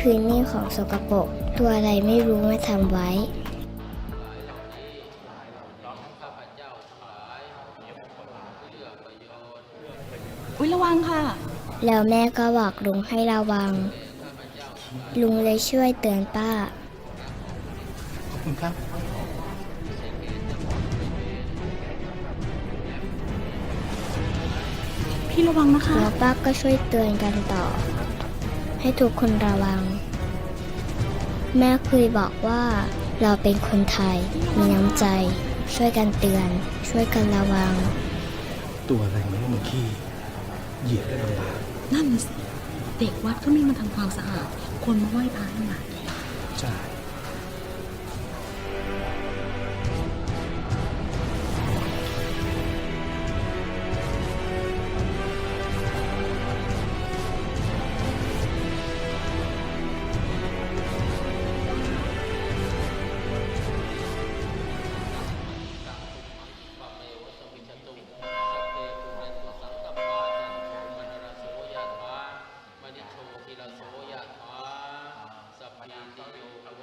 พื้นนี่ของสกปรกตัวอะไรไม่รู้มาทำไว้อุ้ยระวังค่ะ แล้วแม่ก็บอกลุงให้ระวัง ลุงเลยช่วยเตือนป้า ขอบคุณครับ พี่ระวังนะคะ แล้วป้าก็ช่วยเตือนกันต่อ ให้ทุกคนระวัง แม่เคยบอกว่าเราเป็นคนไทย มีน้ำใจ ช่วยกันเตือน ช่วยกันระวัง ตัวอะไรไม่รู้มันขี้เหยียบได้ลำบากนั่นน่ะสิเด็กวัดก็ไม่มาทำความสะอาด คนมาไหว้พระนี่หนาใช่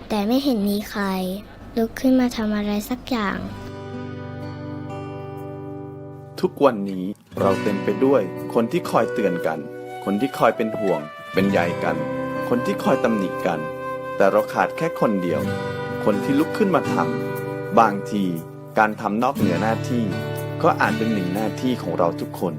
แต่ไม่เห็นมีใคร ลุกขึ้นมาทำอะไรสักอย่าง ทุกวันนี้เราเต็มไปด้วยคนที่คอยเตือนกัน คนที่คอยเป็นห่วง เป็นใยกัน คนที่คอยตำหนิกัน แต่เราขาดแค่คนเดียว คนที่ลุกขึ้นมาทำบางทีการทำนอกเหนือหน้าที่ ก็อาจเป็นหนึ่งหน้าที่ของเราทุกคน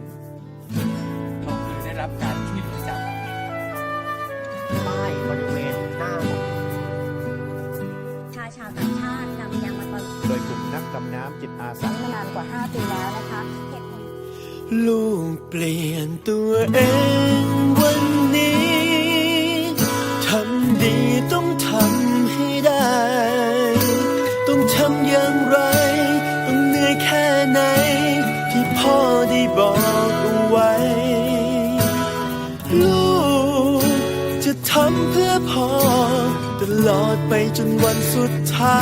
ายชาวต่างชาตินำยางมาตลโดยกลุ่มนักดำน้ำจิตอาสา มานานกว่า 5 ปีแล้วนะคะเหตุผล ลูกเปลี่ยนตัวเองวันนี้ ทำดีต้องทำให้ได้ ต้องทำอย่างไร ต้องเหนื่อยแค่ไหน ที่พ่อได้บอกเอาไว้ ลูกจะทำเพื่อพ่อ ตลอดไปจนวันสุดท้า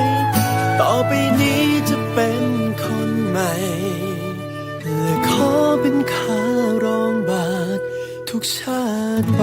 ย ต่อไปนี้จะเป็นคนใหม่ และขอเป็นข้ารองบาททุกชาติไป